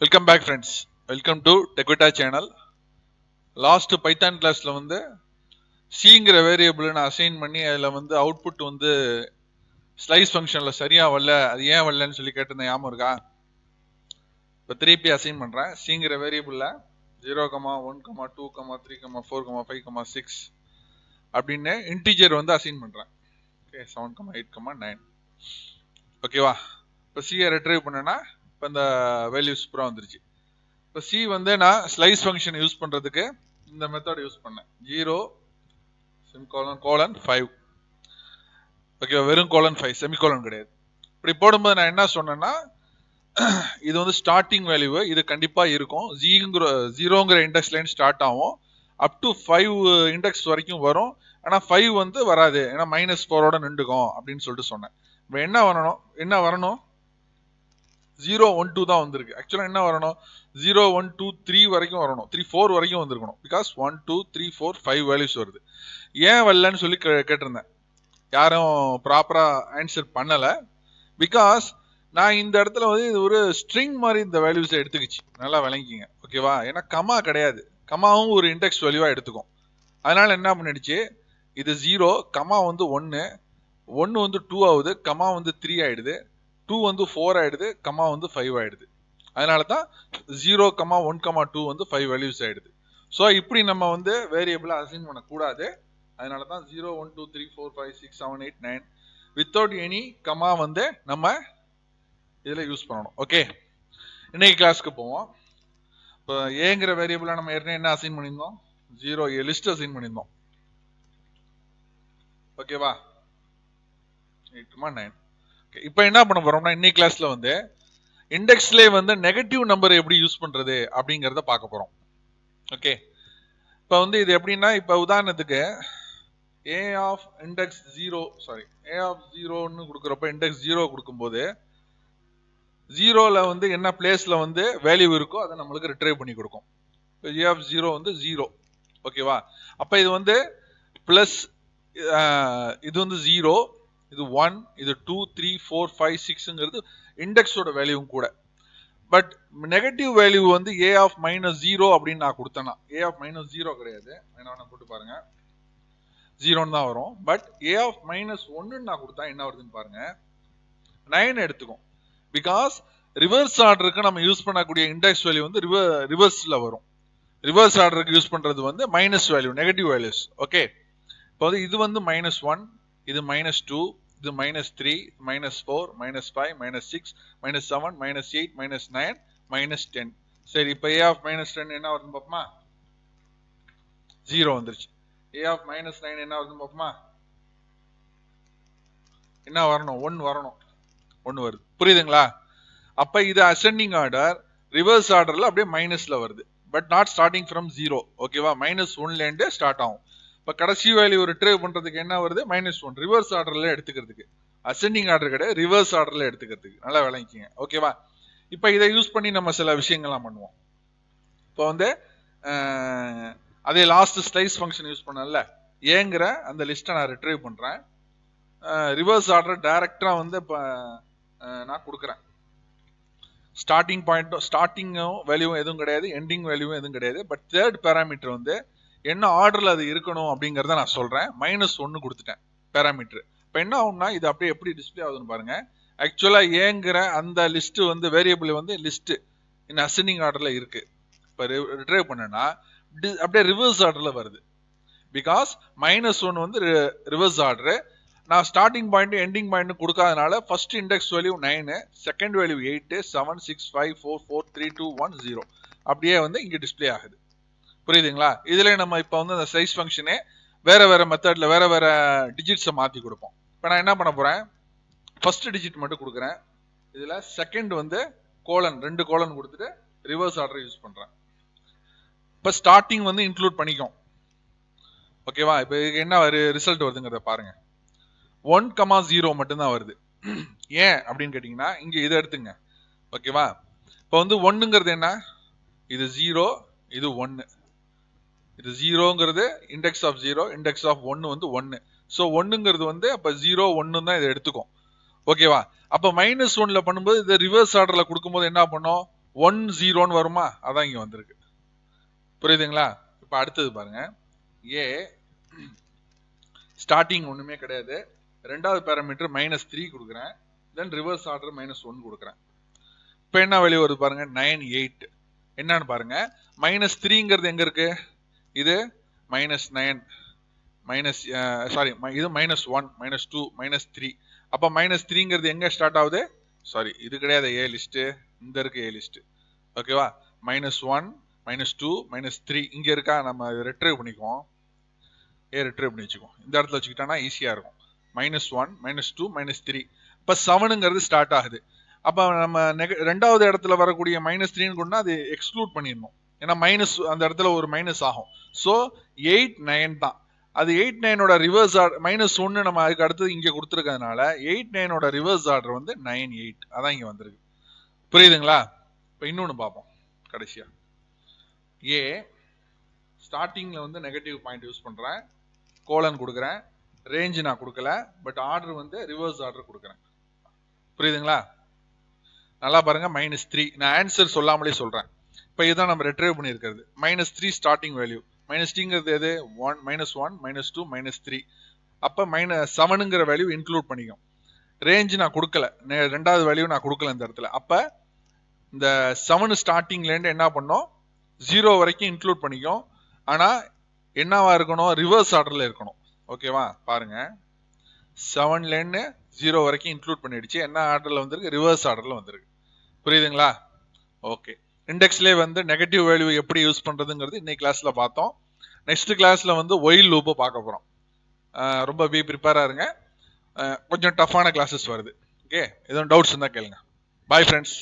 Welcome back friends welcome to Techvitta channel last python கிளாஸில் வந்து சிங்கிற variable நான் assign பண்ணி அதில் வந்து அவுட்புட் வந்து ஸ்லைஸ் ஃபங்க்ஷனில் சரியாக வரல அது ஏன் வரலன்னு சொல்லி கேட்டிருந்தேன் ஞாபகம் இருக்கா? இப்போ திருப்பி அசைன் பண்ணுறேன் சிங்கிற வேரியபிளில் zero comma one comma two comma three comma four comma five comma six அப்படின்னு இன்டீஜர் வந்து அசைன் பண்ணுறேன் okay seven comma eight comma nine ஓகேவா இப்போ சியை ரெட்ரைவ் பண்ணேன்னா இப்போ இந்த வேல்யூஸ் பூரா வந்துருச்சு. இப்போ சி வந்து நான் ஸ்லைஸ் ஃபங்க்ஷன் யூஸ் பண்ணுறதுக்கு இந்த மெத்தட் யூஸ் பண்ணேன். Zero semicolon colon five ஓகேவா வெறும் கோலன் ஃபைவ் செமிகோலன் கிடையாது. இப்படி போடும்போது நான் என்ன சொன்னேன்னா இது வந்து ஸ்டார்டிங் வேல்யூ இது கண்டிப்பாக இருக்கும். ஜீங்கிற ஜீரோங்கிற இண்டெக்ஸ்லேருந்து லைன் ஸ்டார்ட் ஆகும். அப் டு ஃபைவ் இண்டெக்ஸ் வரைக்கும் வரும். ஆனால் ஃபைவ் வந்து வராது. ஏன்னா மைனஸ் ஃபோரோட நின்றுக்கும் அப்படின்னு சொல்லிட்டு சொன்னேன். இப்போ என்ன வரணும்? என்ன வரணும்? ஜீரோ ஒன் டூ தான் வந்திருக்கு. ஆக்சுவலாக என்ன வரணும்? ஜீரோ ஒன் டூ த்ரீ வரைக்கும் வரணும். த்ரீ ஃபோர் வரைக்கும் வந்திருக்கணும். Because one two three four five values வருது. ஏன் வரலன்னு சொல்லி கே கேட்டிருந்தேன். யாரும் ப்ராப்பராக ஆன்சர் பண்ணலை. பிகாஸ் நான் இந்த இடத்துல வந்து இது ஒரு ஸ்ட்ரிங் மாதிரி இந்த வேல்யூஸை எடுத்துக்கிச்சு. நல்லா விளங்கிங்க ஓகேவா ஏன்னா கமா கிடையாது. கமாவும் ஒரு இண்டெக்ஸ் வேல்யூவாக எடுத்துக்கும். அதனால் என்ன பண்ணிடுச்சு? இது ஜீரோ கமா வந்து ஒன்று ஒன்று வந்து டூ ஆகுது கமா வந்து த்ரீ ஆகிடுது டூ வந்து ஃபோர் ஆயிடுது கமா வந்து ஃபைவ் ஆயிடுது. அதனால தான் zero comma one comma two வந்து ஃபைவ் வேல்யூஸ் ஆயிடுது. ஸோ இப்படி நம்ம வந்து வேரியபிளை அசைன் பண்ணக்கூடாது. அதனால தான் zero one two three four five six seven eight nine without any comma வந்து நம்ம இதில் யூஸ் பண்ணணும். ஓகே இன்னைக்கு கிளாஸ்க்கு போவோம். இப்போ ஏங்கிற வேரியபிளை நம்ம ஏற்கனவே என்ன அசைன் பண்ணியிருந்தோம்? ஜீரோ ஏ லிஸ்ட் அசைன் பண்ணியிருந்தோம். ஓகேவா எயிட்டுமா நைன் ஓகே இப்போ என்ன பண்ண போறோம்னா இன்னைக்கு கிளாஸ்ல வந்து இண்டெக்ஸ்லேயே வந்து நெகட்டிவ் நம்பர் எப்படி யூஸ் பண்றது அப்படிங்கிறத பார்க்க போறோம். ஓகே இப்போ வந்து இது எப்படின்னா இப்போ உதாரணத்துக்கு a of index zero sorry a of ஜீரோன்னு கொடுக்குறப்ப இண்டெக்ஸ் ஜீரோ கொடுக்கும்போது ஜீரோவில் வந்து என்ன பிளேஸில் வந்து வேல்யூ இருக்கோ அதை நம்மளுக்கு ரிட்ரைவ் பண்ணி கொடுக்கும். இப்போ ஏ ஆஃப் ஜீரோ வந்து ஜீரோ ஓகேவா அப்போ இது வந்து ப்ளஸ் இது வந்து ஜீரோ இது ஒன் இது டூ த்ரீ ஃபோர் ஃபைவ் சிக்ஸுங்கிறது இண்டெக்ஸோட வேல்யூவும் கூட. பட் நெகட்டிவ் வேல்யூ வந்து ஏ ஆஃப் மைனஸ் ஜீரோ அப்படின்னு நான் கொடுத்தேன்னா ஏ ஆஃப் மைனஸ் ஜீரோ கிடையாது. என்ன வேணா போட்டு பாருங்க. ஜீரோன்னு தான் வரும். பட் ஏ ஆஃப் மைனஸ் ஒன்னுன்னு நான் கொடுத்தா என்ன வருதுன்னு பாருங்க. நைன் எடுத்துக்கும். பிகாஸ் ரிவர்ஸ் ஆர்டருக்கு நம்ம யூஸ் பண்ணக்கூடிய இண்டெக்ஸ் வேல்யூ வந்து ரிவர் ரிவர்ஸில் வரும். ரிவர்ஸ் ஆர்டருக்கு யூஸ் பண்ணுறது வந்து minus value negative values okay இப்போ வந்து இது வந்து மைனஸ் ஒன் இது மைனஸ் டூ இது minus three minus four minus five minus six minus seven minus eight minus nine minus ten சரி இப்போ ஏ ஆஃப் மைனஸ் டென் என்ன வருதுன்னு பார்ப்போமா? ஜீரோ வந்துருச்சு. ஏ ஆஃப் மைனஸ் நைன் என்ன வருதுன்னு பார்ப்போமா? என்ன வரணும்? ஒன் வரணும். ஒன்று வருது. புரியுதுங்களா? அப்போ இது அசெண்டிங் ஆர்டர் ரிவர்ஸ் ஆர்டரில் அப்படியே மைனஸில் வருது. But not starting from zero ஓகேவா மைனஸ் ஒன்லேருந்து ஸ்டார்ட் ஆகும். இப்போ கடைசி வேல்யூ ரிட்ரைவ் பண்ணுறதுக்கு என்ன வருது? மைனஸ் ஒன் ரிவர்ஸ் ஆர்டரில் எடுத்துக்கிறதுக்கு. அசெண்டிங் ஆர்டர் கிடையாது ரிவர்ஸ் ஆர்டரில் எடுத்துக்கிறதுக்கு. நல்லா விளங்கிக்கிங்க. ஓகேவா இப்போ இதை யூஸ் பண்ணி நம்ம சில விஷயங்கள்லாம் பண்ணுவோம். இப்போ வந்து அதே லாஸ்ட் ஸ்லைஸ் ஃபங்க்ஷன் யூஸ் பண்ணல ஏங்கிற அந்த லிஸ்ட்டை நான் ரிட்ரைவ் பண்ணுறேன் ரிவர்ஸ் ஆர்டர் டைரக்டாக வந்து இப்போ நான் கொடுக்குறேன். ஸ்டார்டிங் பாயிண்ட்டும் ஸ்டார்டிங்கும் வேல்யூவும் எதுவும் கிடையாது எண்டிங் வேல்யூவும் எதுவும் கிடையாது. பட் தேர்ட் பேராமீட்டர் வந்து என்ன ஆர்டரில் அது இருக்கணும் அப்படிங்கிறத நான் சொல்கிறேன் மைனஸ் ஒன்று கொடுத்துட்டேன் பேராமீட்ரு இப்போ என்ன ஆகும்னா இது அப்படியே எப்படி டிஸ்பிளே ஆகுதுன்னு பாருங்கள் ஆக்சுவலாக ஏங்கிற அந்த லிஸ்ட்டு வந்து வேரியபிள் வந்து லிஸ்ட்டு இன் அசெண்டிங் ஆர்டரில் இருக்குது இப்போ ரிட்ரைவ் பண்ணேன்னா அப்படியே ரிவர்ஸ் ஆர்டரில் வருது. பிகாஸ் மைனஸ் ஒன் வந்து ரிவர்ஸ் ஆர்டரு நான் starting point ending point கொடுக்காதனால first index value nine second value eight seven six five four four three two one zero அப்படியே வந்து இங்கே டிஸ்பிளே ஆகுது. புரியுதுங்களா? இதுல நம்ம இப்போ வந்து அந்த சைஸ் ஃபங்க்ஷனே வேற வேற மெத்தட்ல வேற வேற டிஜிட்ஸை மாற்றி கொடுப்போம். இப்போ நான் என்ன பண்ண போறேன்? ஃபர்ஸ்ட் டிஜிட் மட்டும் கொடுக்குறேன். இதுல செகண்ட் வந்து கோலன் ரெண்டு கோலன் கொடுத்துட்டு ரிவர்ஸ் ஆர்டர் யூஸ் பண்றேன். இப்போ ஸ்டார்டிங் வந்து இன்க்ளூட் பண்ணிக்கும். ஓகேவா இப்போ இதுக்கு என்ன ரிசல்ட் வருதுங்கிறத பாருங்க. ஒன் கமா ஜீரோ மட்டும்தான் வருது. ஏன் அப்படின்னு கேட்டிங்கன்னா இங்கே இதை எடுத்துங்க. ஓகேவா இப்போ வந்து ஒன்றுங்கிறது என்ன? இது ஜீரோ இது ஒன்று இது ஜீரோங்கிறது index of zero index of ஒன்று வந்து ஒன்று ஸோ ஒன்றுங்கிறது வந்து அப்போ ஜீரோ ஒன்று தான் இதை எடுத்துக்கும். ஓகேவா அப்போ மைனஸ் ஒன்ல பண்ணும்போது இதை ரிவர்ஸ் ஆர்டரில் கொடுக்கும்போது என்ன பண்ணும்? ஒன் ஜீரோன்னு வருமா? அதான் இங்கே வந்திருக்கு. புரியுதுங்களா? இப்போ அடுத்தது பாருங்க. ஏ ஸ்டார்டிங் ஒன்றுமே கிடையாது. ரெண்டாவது பேராமீட்டர் மைனஸ் த்ரீ கொடுக்குறேன். Then reverse order minus one கொடுக்குறேன். இப்போ என்ன வெளியே வருது பாருங்க? நைன் எயிட் என்னன்னு பாருங்க. மைனஸ் த்ரீங்கிறது எங்க இருக்கு? இது மைனஸ் நைன் மைனஸ் சாரி இது minus one minus two minus three அப்போ மைனஸ் த்ரீங்கிறது எங்கே ஸ்டார்ட் ஆகுது? சாரி இது கிடையாது ஏ லிஸ்ட்டு இந்த இருக்கு ஏ லிஸ்ட்டு ஓகேவா minus one minus two minus three இங்கே இருக்கா? நம்ம ரிட்ரைவ் பண்ணிக்குவோம். ஏ ரிட்ரைவ் பண்ணி வச்சுக்குவோம். இந்த இடத்துல வச்சுக்கிட்டோம்னா ஈஸியாக இருக்கும். Minus one minus two minus three இப்போ செவனுங்கிறது ஸ்டார்ட் ஆகுது. அப்போ நம்ம நெக ரெண்டாவது இடத்துல வரக்கூடிய மைனஸ் த்ரீன்னு கொண்டா அது எக்ஸ்க்ளூட் பண்ணிடணும். ஏன்னா மைனஸ் அந்த இடத்துல ஒரு மைனஸ் ஆகும். ஸோ எயிட் நைன் தான். அது எயிட் நைனோட ரிவர்ஸ் ஆர்டர் மைனஸ் ஒன்று நம்ம அதுக்கு அடுத்தது இங்கே கொடுத்துருக்கறதுனால எயிட் நைனோட ரிவர்ஸ் ஆர்டர் வந்து நைன் எயிட் அதான் இங்கே வந்திருக்கு. புரியுதுங்களா? இப்போ இன்னொன்று பார்ப்போம் கடைசியாக ஏ ஸ்டார்டிங்கில் வந்து நெகட்டிவ் பாயிண்ட் யூஸ் பண்ணுறேன் கோலன் கொடுக்குறேன். ரேஞ்சு நான் கொடுக்கல பட் ஆர்டர் வந்து ரிவர்ஸ் ஆர்டர் கொடுக்குறேன். புரியுதுங்களா? நல்லா பாருங்க மைனஸ் த்ரீ நான் ஆன்சர் சொல்லாமலே சொல்கிறேன் இப்போ இதுதான் நம்ம ரெட்ரைவ் பண்ணியிருக்கிறது. Minus three starting value minus த்ரீங்கிறது எது? One minus one minus two minus three அப்போ மைனஸ் செவனுங்கிற வேல்யூ இன்க்ளூட் பண்ணிக்கும். ரேஞ்ச் நான் கொடுக்கல. ரெண்டாவது வேல்யூ நான் கொடுக்கல இந்த இடத்துல. அப்போ இந்த செவன் ஸ்டார்டிங்லேருந்து என்ன பண்ணோம்? ஜீரோ வரைக்கும் இன்க்ளூட் பண்ணிக்கும். ஆனால் என்னவா இருக்கணும்? ரிவர்ஸ் ஆர்டரில் இருக்கணும். ஓகேவா பாருங்க. செவன்லேருந்து ஜீரோ வரைக்கும் இன்க்ளூட் பண்ணிடுச்சு. என்ன ஆர்டரில் வந்திருக்கு? ரிவர்ஸ் ஆர்டரில் வந்திருக்கு. புரியுதுங்களா? ஓகே இண்டெக்ஸ்லேயே வந்து நெகட்டிவ் வேல்யூ எப்படி யூஸ் பண்ணுறதுங்கிறது இன்னைக்கு கிளாஸில் பார்த்தோம். நெக்ஸ்ட் கிளாஸில் வந்து ஒயில் லூப்பை பார்க்க போகிறோம் ரொம்ப பி ப்ரிப்பேராக இருங்க. கொஞ்சம் டஃப்பான கிளாஸஸ் வருது. ஓகே எதுவும் டவுட்ஸ் இருந்தால் கேளுங்க. Bye friends